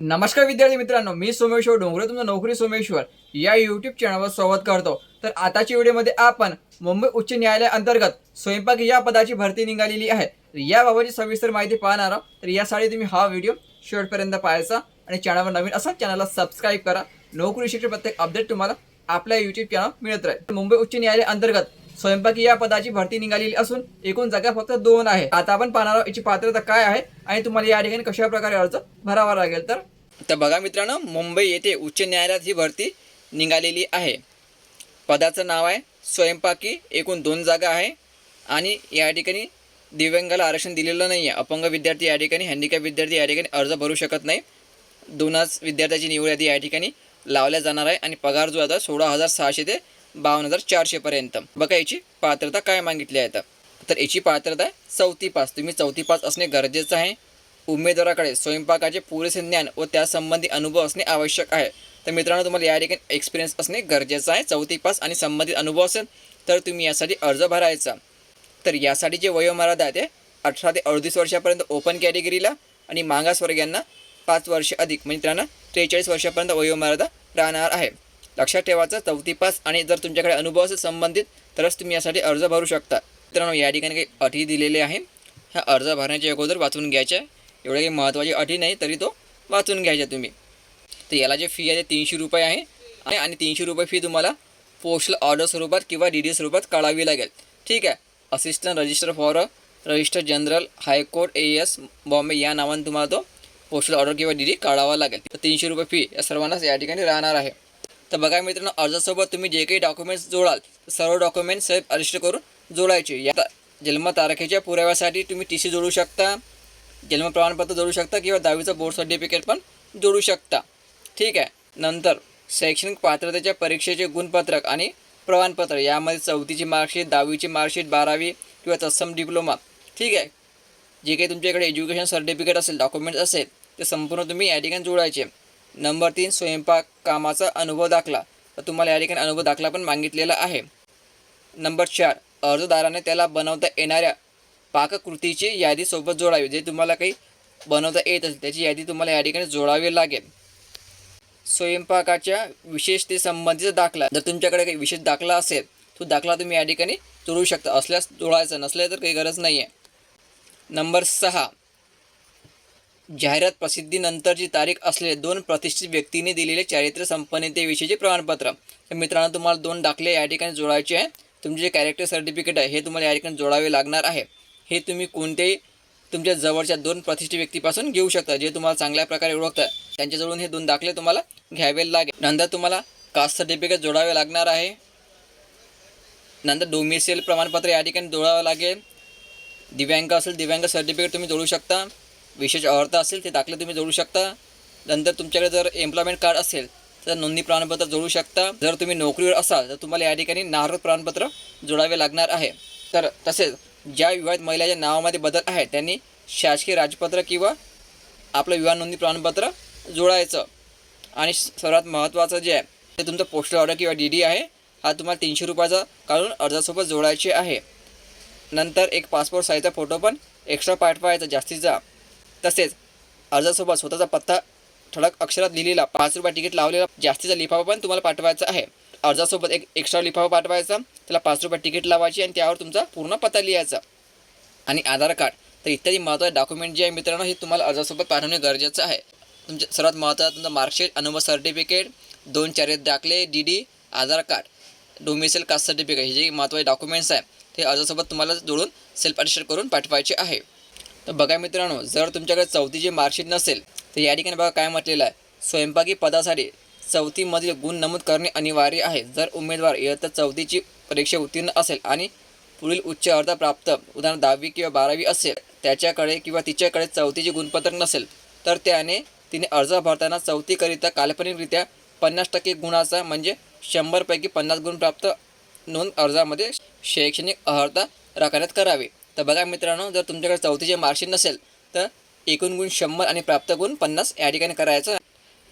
नमस्कार विद्यार्थी मित्रांनो मी सोमेश्वर डोंगरे तुमचं नोकरी सोमेश्वर. या युट्यूब चॅनलवर स्वागत करतो. तर आताच्या व्हिडिओमध्ये आपण मुंबई उच्च न्यायालय अंतर्गत स्वयंपाक या पदाची भरती निघालेली आहे. तर याबाबतची सविस्तर माहिती पाहणार आहोत. तर यासाठी तुम्ही हा व्हिडिओ शेवटपर्यंत पाहायचा आणि चॅनलवर नवीन असाल चॅनलला सबस्क्राईब करा. नोकरी शिक्षण प्रत्येक अपडेट तुम्हाला आपल्या युट्यूब चॅनल मिळत राहील. मुंबई उच्च न्यायालय अंतर्गत स्वयंपाकी या पदाची भरती निघालेली असून एकूण जागा फक्त दोन आहे. आता आपण पाहणार आहोत याची पात्रता काय आहे आणि तुम्हाला या ठिकाणी कशा प्रकारे अर्ज भरावा लागेल. तर तर बघा मित्रांनो मुंबई येथे उच्च न्यायालयात ही भरती निघालेली आहे. पदाचं नाव आहे स्वयंपाकी एकूण दोन जागा आहे. आणि या ठिकाणी दिव्यांगाला आरक्षण दिलेलं नाही आहे अपंग विद्यार्थी या ठिकाणी हँडिकॅप विद्यार्थी या ठिकाणी अर्ज भरू शकत नाही. दोनच विद्यार्थ्याची निवड यादी या ठिकाणी लावल्या जाणार आहे. आणि पगार जो आता सोळा हजार सहाशे ते बावन्न हजार चारशेपर्यंत बघा याची पात्रता काय मागितली आहे तर याची पात्रता आहे चौथी पास तुम्ही चौथी पास असणे गरजेचं आहे. उमेदवाराकडे स्वयंपाकाचे पुरेसे ज्ञान व त्यासंबंधी अनुभव असणे आवश्यक आहे. तर मित्रांनो तुम्हाला या ठिकाणी एक्सपिरियन्स असणे गरजेचं आहे. चौथी पास आणि संबंधित अनुभव असेल तर तुम्ही यासाठी अर्ज भरायचा. तर यासाठी जे वयोमर्यादा आहे ते अठरा ते अडतीस वर्षापर्यंत ओपन कॅटेगरीला आणि मागासवर्गीयांना पाच वर्ष अधिक म्हणजे त्यांना त्रेचाळीस वर्षापर्यंत वयोमर्यादा राहणार आहे. लक्षात ठेवायचं चौथी पास आणि जर तुमच्याकडे अनुभव असेल संबंधित तरच तुम्ही यासाठी अर्ज भरू शकता. मित्रांनो या ठिकाणी काही अटी दिलेले आहे ह्या अर्ज भरण्याच्या अगोदर वाचून घ्यायच्या एवढ्या काही महत्त्वाची अटी नाही तरी तो वाचून घ्यायचा तुम्ही. तर याला जे फी आहे ते तीनशे रुपये आहे. आणि- तीनशे रुपये फी तुम्हाला पोस्टल ऑर्डर स्वरूपात किंवा डी डी स्वरूपात काढावी लागेल. ठीक आहे? Assistant register for register general high court A S Bombay या नावाने तुम्हाला तो पोस्टल ऑर्डर किंवा डी डी काढावा लागेल. तर तीनशे रुपये फी या सर्वांनाच या ठिकाणी राहणार आहे. तर बघा मित्रांनो अर्जासोबत तुम्ही जे काही डॉक्युमेंट्स जोडाल सर्व डॉक्युमेंट्स सेल्फ रजिस्टर करून जोडायचे. या जन्मतारखेच्या पुराव्यासाठी तुम्ही टी सी जोडू शकता. जन्म प्रमाणपत्र जोडू शकता किंवा दहावीचं बोर्ड सर्टिफिकेट पण जोडू शकता. ठीक आहे. नंतर शैक्षणिक पात्रतेच्या परीक्षेचे गुणपत्रक आणि प्रमाणपत्र. यामध्ये चौथीची मार्कशीट दहावीची मार्कशीट बारावी किंवा तत्सम डिप्लोमा ठीक आहे. जे काही तुमच्याकडे एज्युकेशन सर्टिफिकेट असेल डॉक्युमेंट्स असेल ते संपूर्ण तुम्ही या ठिकाणी जोडायचे. नंबर तीन स्वयंपाक कामाचा अनुभव दाखला. तर तुम्हाला या ठिकाणी अनुभव दाखला पण मागितलेला आहे. नंबर चार अर्जदाराने त्याला बनवता येणाऱ्या पाककृतीची यादी सोबत जोडावी जे तुम्हाला काही बनवता येत असेल त्याची यादी तुम्हाला या ठिकाणी जोडावी लागेल. स्वयंपाकाच्या विशेषतेसंबंधीचा दाखला जर तुमच्याकडे काही विशेष दाखला असेल तो दाखला तुम्ही या ठिकाणी जोडू शकता. असल्यास जोडायचा नसल्या तर काही गरज नाही आहे नंबर सहा. जाहिरात प्रसिद्धीनंतरची तारीख असलेले दोन प्रतिष्ठित व्यक्तीने दिलेले चारित्र्य संपन्नतेविषयीचे प्रमाणपत्र. तर मित्रांनो तुम्हाला दोन दाखले या ठिकाणी जोडायचे आहे तुमचे जे कॅरेक्टर सर्टिफिकेट आहे हे तुम्हाला या ठिकाणी जोडावे लागणार आहे. हे तुम्ही कोणत्याही तुमच्या जवळच्या दोन प्रतिष्ठित व्यक्तीपासून घेऊ शकता जे तुम्हाला चांगल्या प्रकारे ओळखतात. त्यांच्याजवळून हे दोन दाखले तुम्हाला घ्यावे लागेल. नंतर तुम्हाला कास्ट सर्टिफिकेट जोडावे लागणार आहे. नंतर डोमिसेल प्रमाणपत्र या ठिकाणी जोडावं लागेल. दिव्यांग असेल दिव्यांग सर्टिफिकेट तुम्ही जोडू शकता. विशेष अर्थ असेल ते दाखले तुम्ही जोडू शकता. नंतर तुमच्याकडे जर एम्प्लॉयमेंट कार्ड असेल तर नोंदणी प्रमाणपत्र जोडू शकता. जर तुम्ही नोकरीवर असाल तर तुम्हाला या ठिकाणी नागरिक प्रमाणपत्र जोडावे लागणार आहे. तर तसेच ज्या विवाहित महिलाच्या नावामध्ये बदल आहे त्यांनी शासकीय राजपत्र किंवा आपलं विवाह नोंदणी प्रमाणपत्र जोडायचं आणि सर्वात महत्त्वाचं जे आहे ते तुमचं पोस्टल ऑर्डर किंवा डी डी आहे हा तुम्हाला तीनशे रुपयाचा काढून अर्जासोबत जोडायचे आहे. नंतर एक पासपोर्ट साईजचा फोटो पण एक्स्ट्रा पाठवायचा जास्तीचा तसेच अर्जासोबत स्वतःचा पत्ता ठळक अक्षरात लिहिलेला पाच रुपये तिकीट लावलेला जास्तीचा लिफाफा पण तुम्हाला पाठवायचा आहे. अर्जासोबत एक एक्स्ट्रा लिफाफा पाठवायचा त्याला पाच रुपये तिकीट लावायची आणि त्यावर तुमचा पूर्ण पत्ता लिहायचा. आणि आधार कार्ड तर इत्यादी महत्त्वाचे डॉक्युमेंट जे आहे मित्रांनो हे तुम्हाला अर्जासोबत पाठवणे गरजेचं आहे. तुमच्या सर्वात महत्त्वाचं तुमचं मार्कशीट अनुभव सर्टिफिकेट दोन चारित दाखले D D Aadhaar card domicile caste certificate हे जे महत्त्वाचे डॉक्युमेंट्स आहे ते अर्जासोबत तुम्हाला जोडून सेल्फ रजिस्टर करून पाठवायचे आहे. तर बघा मित्रांनो जर तुमच्याकडे चौथीची मार्कशीट नसेल तर या ठिकाणी बघा काय म्हटलेलं आहे. स्वयंपाकी पदासाठी चौथीमधील गुण नमूद करणे अनिवार्य आहे. जर उमेदवार इयत्ता चौथीची परीक्षा उत्तीर्ण असेल आणि पुढील उच्च अर्थ प्राप्त उदाहरण दहावी किंवा बारावी असेल त्याच्याकडे किंवा तिच्याकडे चौथीचे गुणपत्र नसेल तर त्याने तिने अर्ज भरताना चौथीकरिता काल्पनिकरित्या पन्नास टक्के गुणाचा म्हणजे शंभरपैकी पन्नास गुण प्राप्त नोंद अर्जामध्ये शैक्षणिक अर्हता राखण्यात करावी. तर बघा मित्रांनो जर तुमच्याकडे चौथीचे मार्कशीट नसेल तर एकूण गुण शंभर आणि प्राप्त गुण पन्नास या ठिकाणी करायचं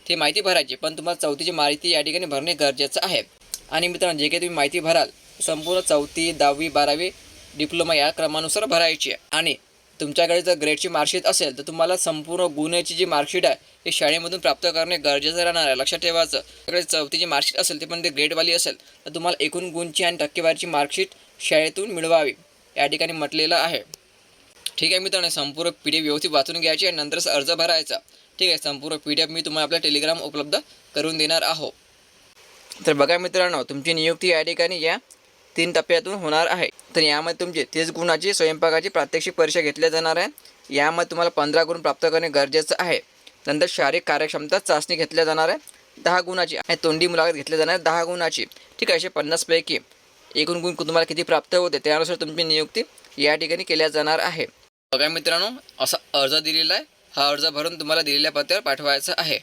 ते माहिती भरायची पण तुम्हाला चौथीची माहिती या ठिकाणी भरणे गरजेचं आहे. आणि मित्रांनो जे काही तुम्ही माहिती भराल संपूर्ण चौथी दहावी बारावी डिप्लोमा या क्रमानुसार भरायची आहे. आणि तुमच्याकडे जर ग्रेडची मार्कशीट असेल तर तुम्हाला संपूर्ण गुन्ह्याची जी मार्कशीट आहे ती शाळेमधून प्राप्त करणे गरजेचं राहणार आहे. लक्षात ठेवायचं तुमच्याकडे चौथीची मार्कशीट असेल ते पण ते ग्रेडवाली असेल तर तुम्हाला एकूण गुणची आणि टक्केवारीची मार्कशीट शाळेतून मिळवावी या ठिकाणी म्हटलेलं आहे. ठीक आहे मित्रांनो संपूर्ण पी डी व्यवस्थित वाचून घ्यायची आणि नंतरच अर्ज भरायचा. ठीक आहे संपूर्ण पी डी एफ मी तुम्हाला आपल्या टेलिग्राम उपलब्ध करून देणार आहो. तर बघा मित्रांनो तुमची नियुक्ती या ठिकाणी या तीन टप्प्यातून होणार आहे. तर यामध्ये तुमचे तीस गुणाची स्वयंपाकाची प्रात्यक्षिक परीक्षा घेतल्या जाणार आहे. यामध्ये तुम्हाला पंधरा गुण प्राप्त करणे गरजेचं आहे. नंतर शारीरिक कार्यक्षमता चाचणी घेतल्या जाणार आहे. दहा गुणाची आणि तोंडी मुलाखत घेतल्या जाणार आहे. दहा गुणाची. ठीक आहे असे पन्नासपैकी एकूण गुण तुम्हाला किती प्राप्त होते त्यानुसार तुमची नियुक्ती या ठिकाणी केल्या जाणार आहे. बघा मित्रांनो असा अर्ज दिलेला आहे. हा अर्ज भरून तुम्हाला दिलेल्या पत्त्यावर पाठवायचा आहे.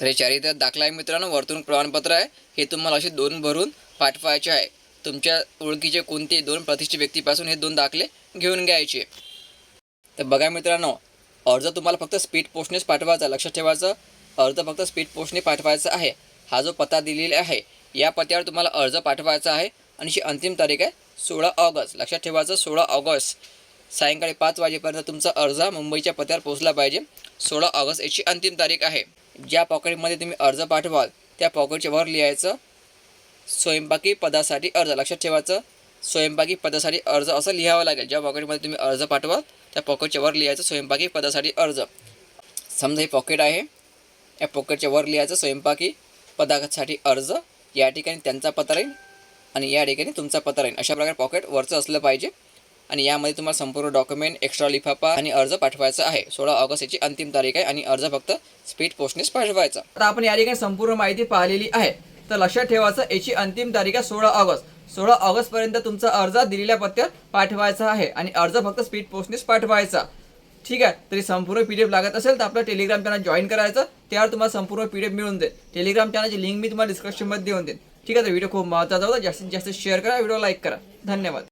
तर हे चारित्र्यात दाखला आहे मित्रांनो वर्तणूक प्रमाणपत्र आहे. हे तुम्हाला असे दोन भरून पाठवायचे आहे. तुमच्या ओळखीचे कोणते दोन प्रतिष्ठित व्यक्तीपासून हे दोन दाखले घेऊन घ्यायचे. तर बघा मित्रांनो अर्ज तुम्हाला फक्त स्पीड पोस्टनेच पाठवायचा लक्षात ठेवायचं अर्ज फक्त स्पीड पोस्टने पाठवायचा आहे. हा जो पत्ता दिलेला आहे या पत्त्यावर तुम्हाला अर्ज पाठवायचा आहे. आणि ही अंतिम तारीख आहे सोळा ऑगस्ट. लक्षात ठेवायचं सोळा ऑगस्ट. सायंकाळी पाच वाजेपर्यंत तुमचा अर्ज मुंबईच्या पत्यावर पोहोचला पाहिजे. सोळा ऑगस्ट याची अंतिम तारीख आहे. ज्या पॉकेटमध्ये तुम्ही अर्ज पाठवाल त्या पॉकेटच्या वर लिहायचं स्वयंपाकी पदासाठी अर्ज लक्षात ठेवायचं. स्वयंपाकी पदासाठी अर्ज असं लिहावं लागेल. ज्या पॉकेटमध्ये तुम्ही अर्ज पाठवाल त्या पॉकेटच्या वर लिहायचं स्वयंपाकी पदासाठी अर्ज. समजा हे पॉकेट आहे. या पॉकेटच्या वर लिहायचं स्वयंपाकी पदासाठी अर्ज. या ठिकाणी त्यांचा पत्ता राहील आणि या ठिकाणी तुमचा पत्ता राहील. अशा प्रकारे पॉकेट वरचं असलं पाहिजे. आणि यामध्ये तुम्हाला संपूर्ण डॉक्युमेंट एक्स्ट्रा लिफाफा आणि अर्ज पाठवायचा आहे. सोळा ऑगस्ट याची अंतिम तारीख आहे आणि अर्ज फक्त स्पीड पोस्टनेच पाठवायचा. आता आपण या ठिकाणी संपूर्ण माहिती पाहिलेली आहे. तर लक्षात ठेवायचं याची अंतिम तारीख आहे सोळा ऑगस्ट. सोळा ऑगस्ट पर्यंत तुमचा अर्ज दिलेल्या पत्त्यावर पाठवायचा आहे आणि अर्ज फक्त स्पीड पोस्टनेच पाठवायचा. ठीक आहे? तरी संपूर्ण पी डी एफ लागत असेल तर आपलं टेलिग्राम चॅनल जॉईन करायचं. त्यावर तुम्हाला संपूर्ण पी डी एफ मिळून देईल टेलिग्राम चॅनलची लिंक मी तुम्हाला डिस्क्रिप्शनमध्ये देऊन देईन. ठीक आहे? तर व्हिडिओ खूप महत्त्वाचा होता. जास्तीत जास्त शेअर करा. व्हिडिओ लाईक करा. धन्यवाद.